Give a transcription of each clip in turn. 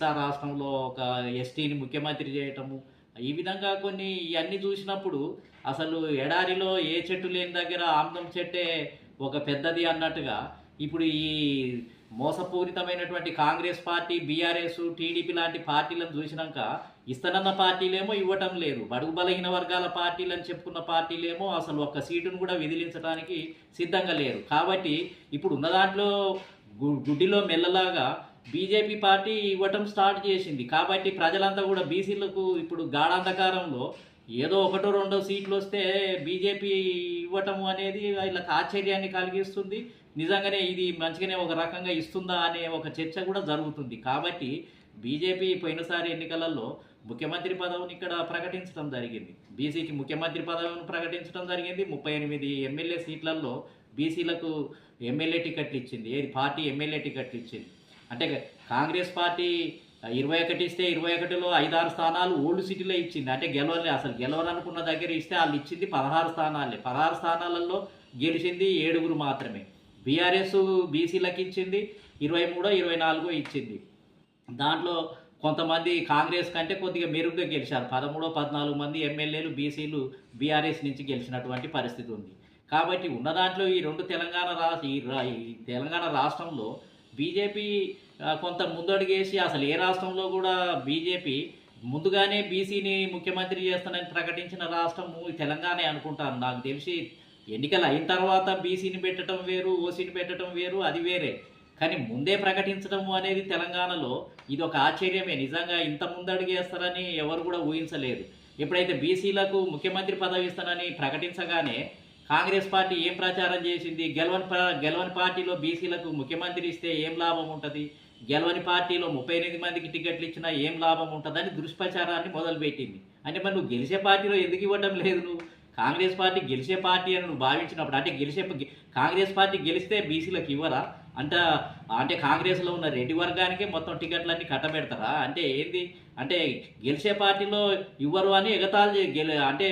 రాష్ట్రంలో ఒక ఎస్టీని ముఖ్యమంత్రి చేయటము ఈ విధంగా కొన్ని ఇవన్నీ చూసినప్పుడు అసలు ఎడారిలో ఏ చెట్టు లేని దగ్గర ఆమ్లం చెట్టే ఒక పెద్దది అన్నట్టుగా ఇప్పుడు ఈ మోసపూరితమైనటువంటి కాంగ్రెస్ పార్టీ బీఆర్ఎస్ టీడీపీ లాంటి పార్టీలను చూసినాక ఇస్తానన్న పార్టీలేమో ఇవ్వటం లేదు. బడుగు బలహీన వర్గాల పార్టీలని చెప్పుకున్న పార్టీలేమో అసలు ఒక్క సీటును కూడా విదిలించడానికి సిద్ధంగా లేరు. కాబట్టి ఇప్పుడు ఉన్న దాంట్లో గు- గుడ్డిలో మెల్లలాగా బీజేపీ పార్టీ ఇవ్వటం స్టార్ట్ చేసింది. కాబట్టి ప్రజలంతా కూడా బీసీలకు ఇప్పుడు గాఢాంధకారంలో ఏదో ఒకటో రెండో సీట్లు వస్తే బీజేపీ ఇవ్వటం అనేది వీళ్ళకి ఆశ్చర్యాన్ని కలిగిస్తుంది. నిజంగానే ఇది మంచిగానే ఒక రకంగా ఇస్తుందా అనే ఒక చర్చ కూడా జరుగుతుంది. కాబట్టి బీజేపీ పోయినసారి ఎన్నికలలో ముఖ్యమంత్రి పదవిని ఇక్కడ ప్రకటించడం జరిగింది. బీసీకి ముఖ్యమంత్రి పదవిని ప్రకటించడం జరిగింది. ముప్పై ఎనిమిది ఎమ్మెల్యే సీట్లలో బీసీలకు ఎమ్మెల్యే టికెట్లు ఇచ్చింది. ఏది పార్టీ ఎమ్మెల్యే టికెట్లు ఇచ్చింది. అంటే కాంగ్రెస్ పార్టీ ఇరవై ఒకటి ఇస్తే ఇరవై ఒకటిలో ఐదారు స్థానాలు ఓల్డ్ సిటీలో ఇచ్చింది. అంటే గెలవలే అసలు గెలవరనుకున్న దగ్గర ఇస్తే వాళ్ళు ఇచ్చింది పదహారు స్థానాలే. పదహారు స్థానాలలో గెలిచింది ఏడుగురు మాత్రమే. బీఆర్ఎస్ బీసీలకు ఇచ్చింది ఇరవై మూడో ఇరవై నాలుగో ఇచ్చింది. దాంట్లో కొంతమంది కాంగ్రెస్ కంటే కొద్దిగా మెరుగ్గా గెలిచారు. పదమూడో పద్నాలుగు మంది ఎమ్మెల్యేలు బీసీలు బీఆర్ఎస్ నుంచి గెలిచినటువంటి పరిస్థితి ఉంది. కాబట్టి ఉన్న దాంట్లో ఈ రెండు తెలంగాణ రాష్ట్ర ఈ ఈ తెలంగాణ రాష్ట్రంలో బీజేపీ కొంత ముందడుగేసి అసలు ఏ రాష్ట్రంలో కూడా బీజేపీ ముందుగానే బీసీని ముఖ్యమంత్రి చేస్తానని ప్రకటించిన రాష్ట్రము తెలంగాణ అనుకుంటాను. నాకు తెలిసి ఎన్నికలు అయిన తర్వాత బీసీని పెట్టడం వేరు ఓసీని పెట్టడం వేరు అది వేరే. కానీ ముందే ప్రకటించడం అనేది తెలంగాణలో ఇది ఒక ఆశ్చర్యమే. నిజంగా ఇంత ముందడుగేస్తారని ఎవరు కూడా ఊహించలేదు. ఎప్పుడైతే బీసీలకు ముఖ్యమంత్రి పదవి ఇస్తానని ప్రకటించగానే కాంగ్రెస్ పార్టీ ఏం ప్రచారం చేసింది? గెలవని గెలవని పార్టీలో బీసీలకు ముఖ్యమంత్రి ఇస్తే ఏం లాభం ఉంటుంది? గెలవని పార్టీలో ముప్పై ఎనిమిది మందికి టికెట్లు ఇచ్చినా ఏం లాభం ఉంటుందని దుష్ప్రచారాన్ని మొదలుపెట్టింది. అంటే మరి నువ్వు గెలిచే పార్టీలో ఎందుకు ఇవ్వడం లేదు నువ్వు? కాంగ్రెస్ పార్టీ గెలిచే పార్టీ అని నువ్వు భావించినప్పుడు అంటే గెలిచే కాంగ్రెస్ పార్టీ గెలిస్తే బీసీలకు ఇవ్వరా? అంటే అంటే కాంగ్రెస్లో ఉన్న రెడ్డి వర్గానికి మొత్తం టికెట్లన్నీ కట్టబెడతారా? అంటే ఏంది? అంటే గెలిచే పార్టీలో ఇవ్వరు అని ఎగతాలు అంటే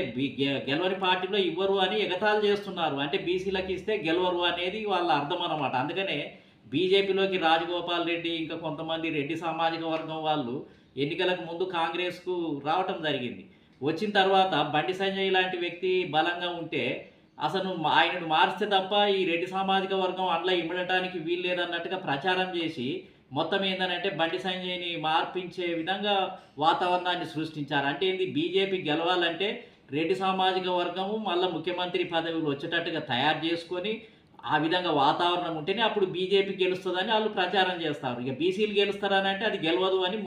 గెలవని పార్టీలో ఇవ్వరు అని ఎగతాళి చేస్తున్నారు. అంటే బీసీలకు ఇస్తే గెలవరు అనేది వాళ్ళ అర్థం అనమాట అందుకనే బీజేపీలోకి రాజగోపాల్ రెడ్డి ఇంకా కొంతమంది రెడ్డి సామాజిక వర్గం వాళ్ళు ఎన్నికలకు ముందు కాంగ్రెస్కు రావటం జరిగింది. వచ్చిన తర్వాత బండి సంజయ్ లాంటి వ్యక్తి బలంగా ఉంటే అసలు ఆయనను మార్చితే తప్ప ఈ రెడ్డి సామాజిక వర్గం అందులో ఇమ్మడటానికి వీలు లేదన్నట్టుగా ప్రచారం చేసి మొత్తం ఏంటంటే బండి సంజయ్ని మార్పించే విధంగా వాతావరణాన్ని సృష్టించారు. అంటే ఏంది? బీజేపీ గెలవాలంటే రెడ్డి సామాజిక వర్గము మళ్ళీ ముఖ్యమంత్రి పదవులు వచ్చేటట్టుగా తయారు చేసుకొని ఆ విధంగా వాతావరణం ఉంటేనే అప్పుడు బీజేపీ గెలుస్తుందని వాళ్ళు ప్రచారం చేస్తారు. ఇక బీసీలు గెలుస్తారని అంటే అది గెలవదు అని